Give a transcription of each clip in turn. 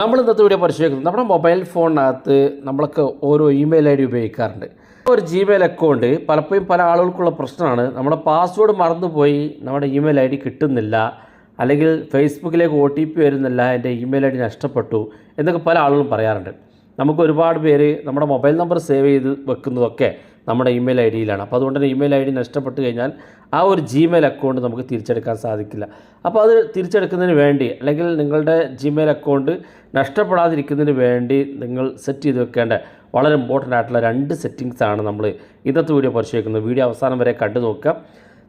നമ്മൾ ഇന്നത്തെ വീഡിയോ പരിശോധിക്കുന്നത്? നമ്മുടെ മൊബൈൽ ഫോണിനകത്ത് നമ്മളൊക്കെ ഓരോ ഇമെയിൽ ഐ ഡി ഉപയോഗിക്കാറുണ്ട്. ഒരു ജിമെയിൽ അക്കൗണ്ട് പലപ്പോഴും പല ആളുകൾക്കുള്ള പ്രശ്നമാണ്. നമ്മുടെ പാസ്വേഡ് മറന്നുപോയി നമ്മുടെ ഇമെയിൽ ഐ ഡി കിട്ടുന്നില്ല. അല്ലെങ്കിൽ ഫേസ്ബുക്കിലേക്ക് ഒ ടി പി വരുന്നില്ല. എന്റെ ഇമെയിൽ ഐ ഡി നഷ്ടപ്പെട്ടു എന്നൊക്കെ പല ആളുകളും പറയാറുണ്ട്. നമുക്ക് ഒരുപാട് പേര് നമ്മുടെ മൊബൈൽ നമ്പർ സേവ് ചെയ്ത് വെക്കുന്നതൊക്കെ നമ്മുടെ ഇമെയിൽ ഐ ഡിയിലാണ് അപ്പോൾ അതുകൊണ്ട് തന്നെ ഇമെയിൽ ഐ ഡി നഷ്ടപ്പെട്ട് കഴിഞ്ഞാൽ ആ ഒരു ജിമെയിൽ അക്കൗണ്ട് നമുക്ക് തിരിച്ചെടുക്കാൻ സാധിക്കില്ല. അപ്പോൾ അത് തിരിച്ചെടുക്കുന്നതിന് വേണ്ടി അല്ലെങ്കിൽ നിങ്ങളുടെ ജിമെയിൽ അക്കൗണ്ട് നഷ്ടപ്പെടാതിരിക്കുന്നതിന് വേണ്ടി നിങ്ങൾ സെറ്റ് ചെയ്ത് വെക്കേണ്ട വളരെ ഇമ്പോർട്ടന്റ് ആയിട്ടുള്ള രണ്ട് സെറ്റിങ്സ് ആണ് നമ്മൾ ഇന്നത്തെ വീഡിയോ പരിശോധിക്കുന്നത്. വീഡിയോ അവസാനം വരെ കണ്ടു നോക്കുക.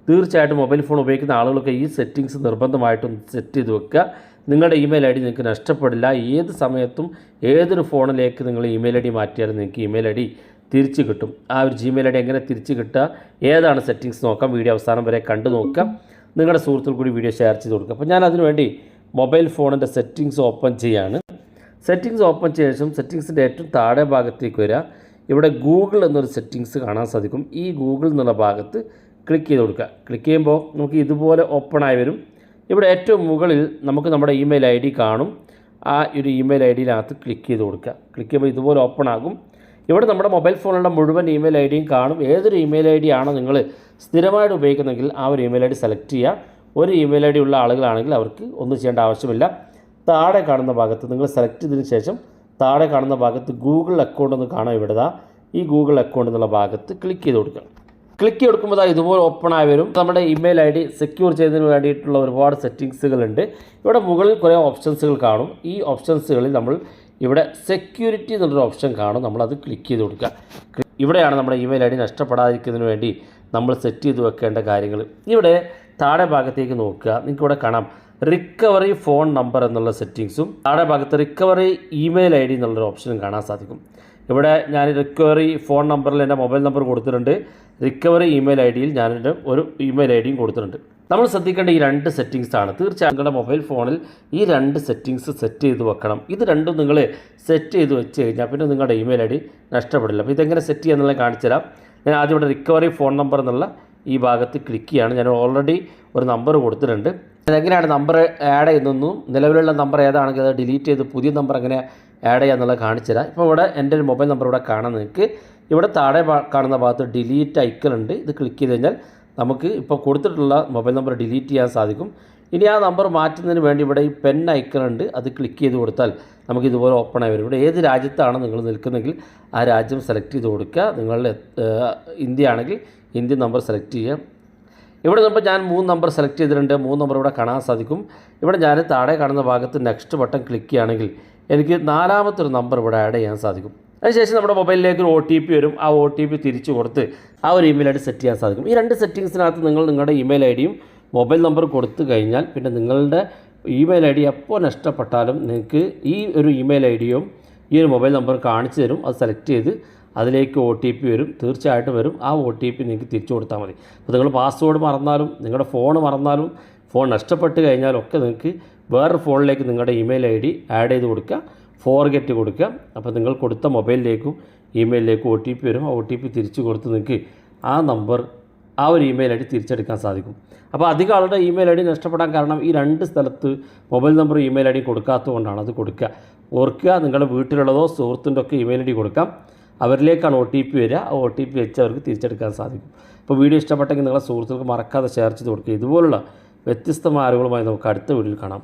തീർച്ചയായിട്ടും മൊബൈൽ ഫോൺ ഉപയോഗിക്കുന്ന ആളുകൾക്ക് ഈ സെറ്റിങ്സ് നിർബന്ധമായിട്ടും സെറ്റ് ചെയ്ത് വെക്കുക. നിങ്ങളുടെ ഇമെയിൽ ഐ ഡി നിങ്ങൾക്ക് നഷ്ടപ്പെടില്ല. ഏത് സമയത്തും ഏതൊരു ഫോണിലേക്ക് നിങ്ങൾ ഇമെയിൽ ഐ ഡി മാറ്റിയാലും നിങ്ങൾക്ക് ഇമെയിൽ ഐ ഡി തിരിച്ച് കിട്ടും. ആ ഒരു ജിമെയിൽ ഐ ഡി എങ്ങനെ തിരിച്ച് കിട്ടുക? ഏതാണ് സെറ്റിങ്സ് നോക്കാം? വീഡിയോ അവസാനം വരെ കണ്ടു നോക്കാം. നിങ്ങളുടെ സുഹൃത്തുക്കൾ കൂടി വീഡിയോ ഷെയർ ചെയ്ത് കൊടുക്കുക അപ്പോൾ ഞാൻ അതിനുവേണ്ടി മൊബൈൽ ഫോണിന്റെ സെറ്റിങ്സ് ഓപ്പൺ ചെയ്യാണ്. സെറ്റിങ്സ് ഓപ്പൺ ചെയ്ത ശേഷം സെറ്റിങ്സിന്റെ ഏറ്റവും താഴെ ഭാഗത്തേക്ക് വരിക. ഇവിടെ ഗൂഗിൾ എന്നൊരു സെറ്റിങ്സ് കാണാൻ സാധിക്കും. ഈ ഗൂഗിൾ എന്നുള്ള ഭാഗത്ത് ക്ലിക്ക് ചെയ്ത് കൊടുക്കുക. ക്ലിക്ക് ചെയ്യുമ്പോൾ നമുക്ക് ഇതുപോലെ ഓപ്പൺ ആയി വരും. ഇവിടെ ഏറ്റവും മുകളിൽ നമുക്ക് നമ്മുടെ ഇമെയിൽ ഐ ഡി കാണും. ആ ഒരു ഇമെയിൽ ഐ ഡിയിനകത്ത് ക്ലിക്ക് ചെയ്ത് കൊടുക്കുക. ക്ലിക്ക് ചെയ്യുമ്പോൾ ഇതുപോലെ ഓപ്പൺ ആകും. ഇവിടെ നമ്മുടെ മൊബൈൽ ഫോണിലുള്ള മുഴുവൻ ഇമെയിൽ ഐ ഡിയും കാണും. ഏതൊരു ഇമെയിൽ ഐ ഡി ആണോ നിങ്ങൾ സ്ഥിരമായിട്ട് ഉപയോഗിക്കുന്നെങ്കിൽ ആ ഒരു ഇമെയിൽ ഐ ഡി സെലക്ട് ചെയ്യുക. ഒരു ഇമെയിൽ ഐ ഡി ഉള്ള ആളുകളാണെങ്കിൽ അവർക്ക് ഒന്നും ചെയ്യേണ്ട ആവശ്യമില്ല. താഴെ കാണുന്ന ഭാഗത്ത് നിങ്ങൾ സെലക്ട് ചെയ്തതിന് ശേഷം താഴെ കാണുന്ന ഭാഗത്ത് ഗൂഗിൾ അക്കൗണ്ട് ഒന്ന് കാണാൻ ഇവിടുക ഈ ഗൂഗിൾ അക്കൗണ്ട് എന്നുള്ള ഭാഗത്ത് ക്ലിക്ക് ചെയ്ത് കൊടുക്കുക. ക്ലിക്ക് ചെയ്ത് കൊടുക്കുമ്പോൾ ഇതുപോലെ ഓപ്പൺ ആയി വരും. നമ്മുടെ ഇമെയിൽ ഐ ഡി സെക്യൂർ ചെയ്തതിന് വേണ്ടിയിട്ടുള്ള ഒരുപാട് സെറ്റിങ്സുകളുണ്ട് ഇവിടെ മുകളിൽ കുറേ ഓപ്ഷൻസുകൾ കാണും. ഈ ഓപ്ഷൻസുകളിൽ നമ്മൾ ഇവിടെ സെക്യൂരിറ്റി എന്നുള്ളൊരു ഓപ്ഷൻ കാണും. നമ്മളത് ക്ലിക്ക് ചെയ്ത് കൊടുക്കുക. ഇവിടെയാണ് നമ്മുടെ ഇമെയിൽ ഐ ഡി നഷ്ടപ്പെടാതിരിക്കുന്നതിന് വേണ്ടി നമ്മൾ സെറ്റ് ചെയ്ത് വെക്കേണ്ട കാര്യങ്ങൾ. ഇവിടെ താഴെ ഭാഗത്തേക്ക് നോക്കുക. നിങ്ങൾക്ക് ഇവിടെ കാണാം. റിക്കവറി ഫോൺ നമ്പർ എന്നുള്ള സെറ്റിങ്സും താഴെ ഭാഗത്ത് റിക്കവറി ഇമെയിൽ ഐ ഡി എന്നുള്ളൊരു ഓപ്ഷനും കാണാൻ സാധിക്കും. ഇവിടെ ഞാൻ റിക്കവറി ഫോൺ നമ്പറിൽ എന്റെ മൊബൈൽ നമ്പർ കൊടുത്തിട്ടുണ്ട്. റിക്കവറി ഇമെയിൽ ഐ ഡിയിൽ ഞാനെന്റെ ഒരു ഇമെയിൽ ഐ ഡിയും കൊടുത്തിട്ടുണ്ട്. നമ്മൾ ശ്രദ്ധിക്കേണ്ട ഈ രണ്ട് സെറ്റിങ്സ് ആണ്. തീർച്ചയായും നിങ്ങളുടെ മൊബൈൽ ഫോണിൽ ഈ രണ്ട് സെറ്റിങ്സ് സെറ്റ് ചെയ്ത് വെക്കണം. ഇത് രണ്ടും നിങ്ങൾ സെറ്റ് ചെയ്ത് വെച്ച് കഴിഞ്ഞാൽ പിന്നെ നിങ്ങളുടെ ഇമെയിൽ ഐ ഡി നഷ്ടപ്പെടില്ല. അപ്പോൾ ഇതെങ്ങനെ സെറ്റ് ചെയ്യാന്നുള്ളത് കാണിച്ചു തരാം. ഞാൻ ആദ്യം ഇവിടെ റിക്കവറി ഫോൺ നമ്പർ എന്നുള്ള ഈ ഭാഗത്ത് ക്ലിക്ക് ചെയ്യാണ്. ഞാൻ ഓൾറെഡി ഒരു നമ്പർ കൊടുത്തിട്ടുണ്ട്. അതെങ്ങനെയാണ് നമ്പർ ആഡ് ചെയ്യുന്നതെന്നും നിലവിലുള്ള നമ്പർ ഏതാണെങ്കിൽ അത് ഡിലീറ്റ് ചെയ്ത് പുതിയ നമ്പർ എങ്ങനെ ആഡ് ചെയ്യാന്നുള്ളത് കാണിച്ചു തരാം. ഇപ്പോൾ ഇവിടെ എന്റെ മൊബൈൽ നമ്പർ ഇവിടെ കാണാൻ നിങ്ങൾക്ക്. ഇവിടെ താഴെ കാണുന്ന ഭാഗത്ത് ഡിലീറ്റ് ഐക്കൺ ഉണ്ട്. ഇത് ക്ലിക്ക് ചെയ്ത് കഴിഞ്ഞാൽ നമുക്ക് ഇപ്പോൾ കൊടുത്തിട്ടുള്ള മൊബൈൽ നമ്പർ ഡിലീറ്റ് ചെയ്യാൻ സാധിക്കും. ഇനി ആ നമ്പർ മാറ്റുന്നതിന് വേണ്ടി ഇവിടെ ഈ പെൻ ഐക്കൺ ഉണ്ട്. അത് ക്ലിക്ക് ചെയ്ത് കൊടുത്താൽ നമുക്ക് ഇതുപോലെ ഓപ്പൺ ആയി വരും. ഇവിടെ ഏത് രാജ്യത്താണ് നിങ്ങൾ നിൽക്കുന്നതെങ്കിൽ ആ രാജ്യം സെലക്ട് ചെയ്ത് കൊടുക്കുക. നിങ്ങളുടെ ഇന്ത്യ ആണെങ്കിൽ ഇന്ത്യൻ നമ്പർ സെലക്ട് ചെയ്യുക. ഇവിടെ നിന്നപ്പോൾ ഞാൻ മൂന്ന് നമ്പർ സെലക്ട് ചെയ്തിട്ടുണ്ട്. മൂന്ന് നമ്പർ ഇവിടെ കാണാൻ സാധിക്കും. ഇവിടെ ഞാൻ താഴെ കാണുന്ന ഭാഗത്ത് നെക്സ്റ്റ് ബട്ടൺ ക്ലിക്ക് ചെയ്യുകയാണെങ്കിൽ എനിക്ക് നാലാമത്തെ ഒരു നമ്പർ ഇവിടെ ആഡ് ചെയ്യാൻ സാധിക്കും. അതിനുശേഷം നമ്മുടെ മൊബൈലിലേക്ക് ഒരു ഒ ടി പി വരും. ആ ഒ ടി പി തിരിച്ചു കൊടുത്ത് ആ ഒരു ഇമെയിൽ ഡി സെറ്റ് ചെയ്യാൻ സാധിക്കും. ഈ രണ്ട് സെറ്റിങ്സിനകത്ത് നിങ്ങൾ നിങ്ങളുടെ ഇമെയിൽ ഐ ഡിയും മൊബൈൽ നമ്പർ കൊടുത്തു കഴിഞ്ഞാൽ പിന്നെ നിങ്ങളുടെ ഇമെയിൽ ഐ ഡി എപ്പോൾ നഷ്ടപ്പെട്ടാലും നിങ്ങൾക്ക് ഈ ഒരു ഇമെയിൽ ഐ ഡിയും ഈ ഒരു മൊബൈൽ നമ്പർ കാണിച്ചു തരും. അത് സെലക്ട് ചെയ്ത് അതിലേക്ക് ഒ ടി പി വരും. തീർച്ചയായിട്ടും വരും. ആ ഒ ടി പി നിങ്ങൾക്ക് തിരിച്ചു കൊടുത്താൽ മതി. അപ്പോൾ നിങ്ങൾ പാസ്വേഡ് മറന്നാലും നിങ്ങളുടെ ഫോൺ മറന്നാലും ഫോൺ നഷ്ടപ്പെട്ട് കഴിഞ്ഞാലൊക്കെ നിങ്ങൾക്ക് വേറൊരു ഫോണിലേക്ക് നിങ്ങളുടെ ഇമെയിൽ ഐ ഡി ആഡ് ചെയ്ത് കൊടുക്കുക. ഫോർഗെറ്റ് കൊടുക്കുക. അപ്പോൾ നിങ്ങൾ കൊടുത്ത മൊബൈലിലേക്കും ഇമെയിലിലേക്കും ഒ ടി പി വരും ഒ ടി പി തിരിച്ചു കൊടുത്ത് നിങ്ങൾക്ക് ആ നമ്പർ ആ ഒരു ഇമെയിൽ ഐ ഡി തിരിച്ചെടുക്കാൻ സാധിക്കും. അപ്പോൾ അധികം ആളുടെ ഇമെയിൽ ഐ ഡി നഷ്ടപ്പെടാൻ കാരണം ഈ രണ്ട് സ്ഥലത്ത് mobile number email I D കൊടുക്കാത്തതുകൊണ്ടാണ് അത് കൊടുക്കുക. ഓർക്കുക നിങ്ങളുടെ വീട്ടിലുള്ളതോ സുഹൃത്തിന്റെ ഒക്കെ ഇമെയിൽ ഐ ഡി കൊടുക്കാം. അവരിലേക്കാണ് ഒ ടി പി വരിക. ആ ഒ ടി പി വെച്ച് അവർക്ക് തിരിച്ചെടുക്കാൻ സാധിക്കും. അപ്പോൾ വീഡിയോ ഇഷ്ടപ്പെട്ടെങ്കിൽ നിങ്ങളുടെ സുഹൃത്തുക്കൾക്ക് മറക്കാതെ ഷെയർ ചെയ്ത് കൊടുക്കുക. ഇതുപോലുള്ള വ്യത്യസ്തമായ അറിവുകളുമായി നമുക്ക് അടുത്ത വീഡിയോയിൽ കാണാം.